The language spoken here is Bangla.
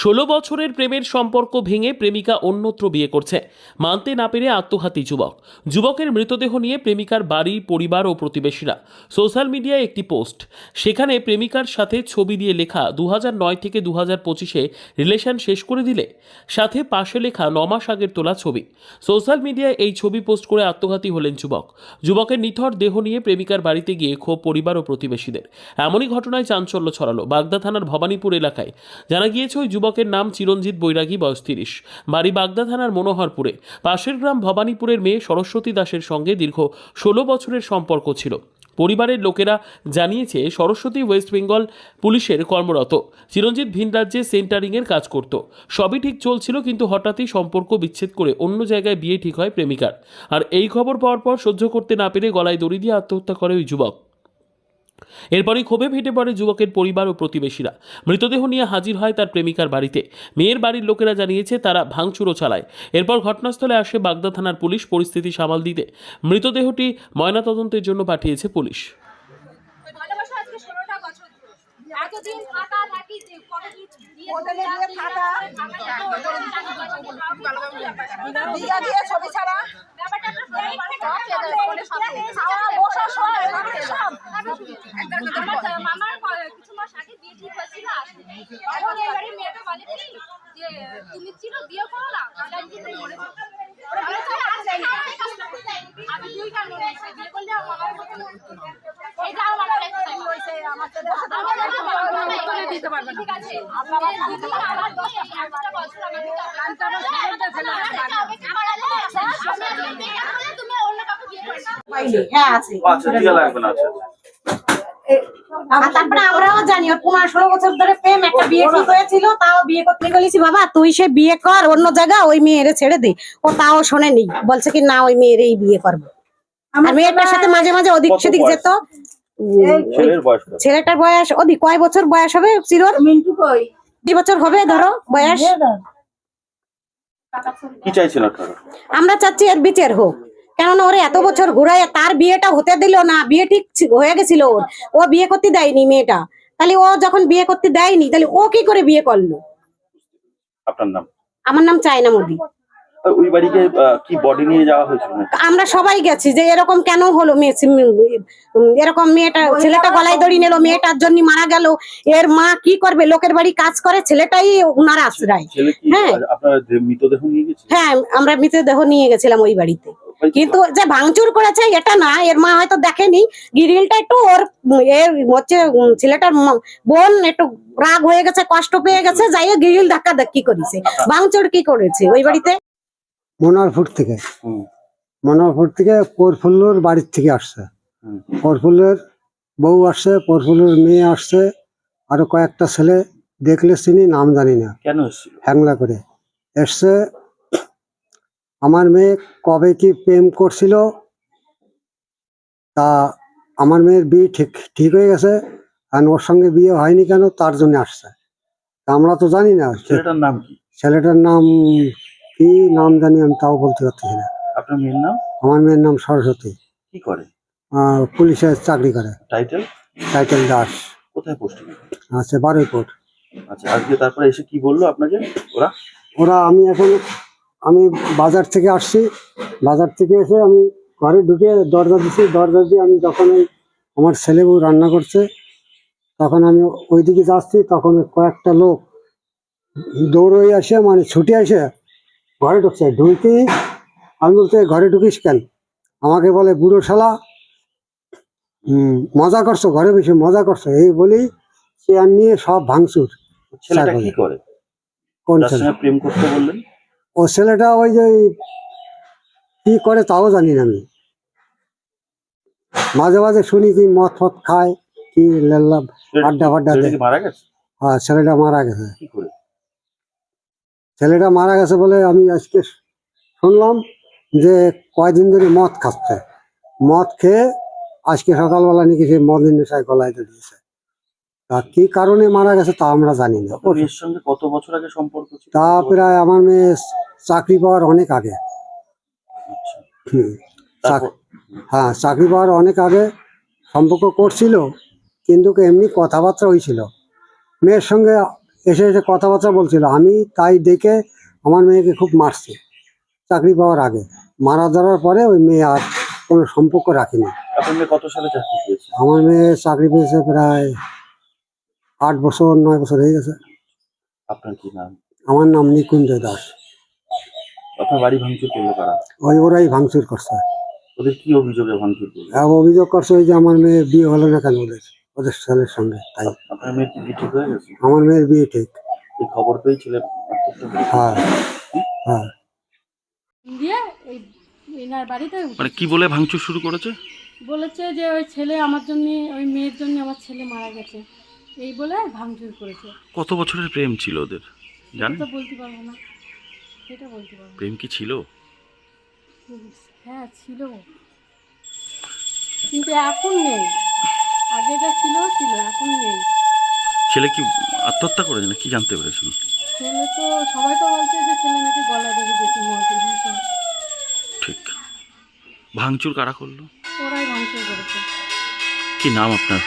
ষোলো বছরের প্রেমের সম্পর্ক ভেঙে প্রেমিকা অন্যত্র বিয়ে করছে। মানতে না পেরে আত্মঘাতী যুবক। যুবকের মৃতদেহ নিয়ে প্রেমিকার বাড়ি, পরিবার ও প্রতিবেশীরা। সোশ্যাল মিডিয়ায় একটি পোস্ট। সেখানে প্রেমিকার সাথে ছবি দিয়ে লেখা দু নয় থেকে দু হাজার পঁচিশে রিলেশন শেষ করে দিলে, সাথে পাশে লেখা নমাস আগের তোলা ছবি। সোশ্যাল মিডিয়ায় এই ছবি পোস্ট করে আত্মঘাতী হলেন যুবক। যুবকের নিথর দেহ নিয়ে প্রেমিকার বাড়িতে গিয়ে ক্ষোভ পরিবার ও প্রতিবেশীদের। এমনই ঘটনায় চাঞ্চল্য ছড়ালো বাগদা থানার ভবানীপুর এলাকায়। জানা গিয়েছে, ওই যুবকের নাম চিরঞ্জিত বৈরাগী, বয়স তিরিশ। বাড়ি বাগদা থানার মনোহরপুরে। পাশের গ্রাম ভবানীপুরের মেয়ে সরস্বতী দাসের সঙ্গে দীর্ঘ ষোলো বছরের সম্পর্ক ছিল। পরিবারের লোকেরা জানিয়েছে, সরস্বতী ওয়েস্ট বেঙ্গল পুলিশের কর্মরত। চিরঞ্জিত ভিন রাজ্যে সেন্টারিংয়ের কাজ করত। সবই ঠিক চলছিল, কিন্তু হঠাৎই সম্পর্ক বিচ্ছেদ করে অন্য জায়গায় বিয়ে ঠিক হয় প্রেমিকার। আর এই খবর পাওয়ার পর সহ্য করতে না পেরে গলায় দড়ি দিয়ে আত্মহত্যা করে ওই যুবক। এরপরই ক্ষোভে ফেটে পড়ে যুবকের পরিবার ও প্রতিবেশীরা। মৃতদেহ নিয়ে হাজির হয় তার প্রেমিকার বাড়িতে। মেয়ের বাড়ির লোকেরা জানিয়েছে তারা ভাঙচুরও চালায়। এরপর ঘটনাস্থলে আসে বাগদা থানার পুলিশ পরিস্থিতি সামাল দিতে। মৃতদেহটি ময়নাতদন্তের জন্য পাঠিয়েছে পুলিশ। এতদিন থাকি যে দিয়ে ছবি ছাড়া। ব্যাপারটা একটা বড় বড় খাওয়া বসা সব এভাবে সব আমার মামার কিছু মাস আগে বিয়ে ঠিক হয়েছিল এখন এবারে মেয়েটা বলে কি যে তুমি ছিল বিয়ে করো না তাহলে আমি কিন্তু মরে আমি দুই কারণে বিয়ে করলে আমার আমার ঠিক আছে। পাইনি হ্যাঁ আছে আচ্ছা টিকা লাগবে না আচ্ছা আর তারপরে আমরাও জানি ওর পনেরো ষোলো বছর ধরে প্রেম একটা বিয়ে ঠিক হয়েছিল তাও বিয়ে করতে বলেছি বাবা তুই সে বিয়ে কর অন্য জায়গা ওই মেয়েরে ছেড়ে দে। ও তাও শোনেনি বলছে কি না ওই মেয়েরই বিয়ে করব। আর মেয়েটার সাথে মাঝে মাঝে ওদিক সেদিক যেত? ছেলেটার বয়স ওদিক কয় বছর বয়স হবে চিরোর মিন্টু দুই বছর হবে ধরো বয়স। কি চাইছেন আপনারা আমরা চাচ্ছি এর বিচার হোক। কেননা ওরে এত বছর ঘুরায় তার বিয়েটা হতে দিল না বিয়ে ঠিক হয়ে গেছিল ওর। ও বিয়ে করতে দেয়নি মেয়েটা। তাহলে ও যখন বিয়ে করতে দেয়নি তাহলে ও কি করে বিয়ে করল? আপনার নাম? আমার নাম চায়না মোদি। ওই বাড়িকে কি বডি নিয়ে যাওয়া হয়েছিল আমরা সবাই গেছি যে এরকম কেন হলো মেয়ে এরকম মেয়েটা ছেলেটা গলায় দড়ি নিল মেয়েটার জন্য মারা গেল। এর মা কি করবে? লোকের বাড়ি কাজ করে ছেলেটাই ওনার আশ্রয়। হ্যাঁ। মৃতদেহ নিয়ে গেছে হ্যাঁ আমরা মৃতদেহ নিয়ে গেছিলাম ওই বাড়িতে। কিন্তু যে ভাঙচুর করেছে এটা না এর মা হয়তো দেখেনি। গিরিলটা একটু ওর এর হচ্ছে ছেলেটার বোন একটু রাগ হয়ে গেছে কষ্ট পেয়ে গেছে যাই গিরিল ধাক্কা ধাক্কি করেছে? ভাঙচুর কি করেছে ওই বাড়িতে? মনোহরপুর থেকে। হুম, মনোহরপুর থেকে প্রফুল্লর বাড়ির থেকে আসছে। হুম। প্রফুল্লের বউ আসছে প্রফুল্লর মেয়ে আসছে আরও কয়েকটা ছেলে দেখলে চিনি নাম জানি না। কেন হ্যাংলা করে। এসছে আমার মেয়ে কবে কি প্রেম করছিল তা আমার মেয়ের বিয়ে ঠিক ঠিক হয়ে গেছে আর ওর সঙ্গে বিয়ে হয়নি কেন তার জন্য আসছে। তা আমরা তো জানি না ছেলেটার নাম কি? ছেলেটার নাম কি নাম জানি আমি তাও বলতে পারতেছি না। আপনার মেয়ের নাম? আমার মেয়ের নাম সরস্বতী। কি করে? পুলিশের চাকরি করে। টাইটেল? টাইটেল দাস। কোথায় পোস্টিং আছে বারুইপুর। আচ্ছা আজকে তারপরে এসে কি বলল আপনাকে ওরা? ওরা আমি এখন আমি বাজার থেকে আসছি। বাজার থেকে এসে আমি ঘরে ঢুকে দরজা দিচ্ছি দরজা দিয়ে আমি যখন ওই আমার ছেলে বউ রান্না করছে তখন আমি ওইদিকে যাচ্ছি। তখন কয়েকটা লোক দৌড়ে আসে মানে ছুটে আসে ঘরে ঢুকছে। ঢুকতেই আমি বলতে ঘরে ঢুকিস কেন? আমাকে বলে বুড়ো শালা হম, মজা করছ ঘরে বসে মজা করছ। এই বলেই চেয়ার নিয়ে সব ভাঙচুর। ছেলেটা কি করে? কোন ছেলে? প্রেম করতে বললেন? ও ছেলেটা ওই যে কি করে তাও জানি না আমি। মাঝে মাঝে শুনি কি মদ ফদ খায় কি লেল্লা আড্ডা ফাড্ডা দেয়। কি মারা গেছে? হ্যাঁ ছেলেটা মারা গেছে। ছেলেটা মারা গেছে বলে আমি আজকে শুনলাম যে কয়দিন ধরে মদ খাচ্ছে। মদ খেয়ে আজকে সকালবেলা নাকি সে মদের নেশায় গলায় দিয়েছে। কি কারণে মারা গেছে তা আমরা জানি না। সঙ্গে কত বছর আগে সম্পর্ক ছিল? তা প্রায় আমার মেয়ে চাকরি পাওয়ার অনেক আগে। আচ্ছা। হ্যাঁ চাকরি পাওয়ার অনেক আগে সম্পর্ক করছিল কিন্তু এমনি কথাবার্তা হয়েছিল। মেয়ের সঙ্গে এসে এসে কথাবার্তা বলছিল আমি তাই দেখে আমার মেয়েকে খুব মারছে চাকরি পাওয়ার আগে। মারা ধরার পরে ওই মেয়ে আর কোনো সম্পর্ক রাখিনি। আপনার কত সালে চাকরি পেয়েছে? আমার মেয়ে চাকরি পেয়েছে প্রায় আট বছর নয় বছর হয়ে গেছে। আপনার কি নাম? আমার নাম নিকুঞ্জ দাস। আপনার বাড়ি ভাঙচুর করল কারা? ওই ওরাই ভাঙচুর করছে। ওদের কি অভিযোগে ভাঙচুর করল? আর অভিযোগ করছে ওই যে আমার মেয়ে বিয়ে হলো না কেন ওদের? ওদের ছেলের সঙ্গে তাই। আপনার মেয়ের বিয়ে ঠিক হয়ে গেছে? আমার মেয়ের বিয়ে ঠিক। এই খবর পেয়েছিলেন আত্মহত্যা হ্যাঁ হ্যাঁ। দিয়ে এই এনার বাড়িতে মানে কি বলে ভাঙচুর শুরু করেছে? বলেছে যে ওই ছেলে আমার জন্য ওই মেয়ের জন্য আমার ছেলে মারা গেছে। এই বলে ভাঙচুর করেছে। কত বছরের প্রেম ছিল ওদের? তো বলতে পারব না। সেটা বলতে পারব না। প্রেম কি ছিল? হ্যাঁ ছিল। কিন্তু এখন নেই। আগে যা ছিল ছিল এখন নেই। ছেলে কি আত্মহত্যা করেছে না কি জানতে পেরেছেন? ছেলে তো সবাই তো বলছে যে ছেলে নাকি গলা ধরে গেছে মহাপুর ঠিক। ভাঙচুর কারা করল? ওরাই ভাঙচুর করেছে। কি নাম আপনার?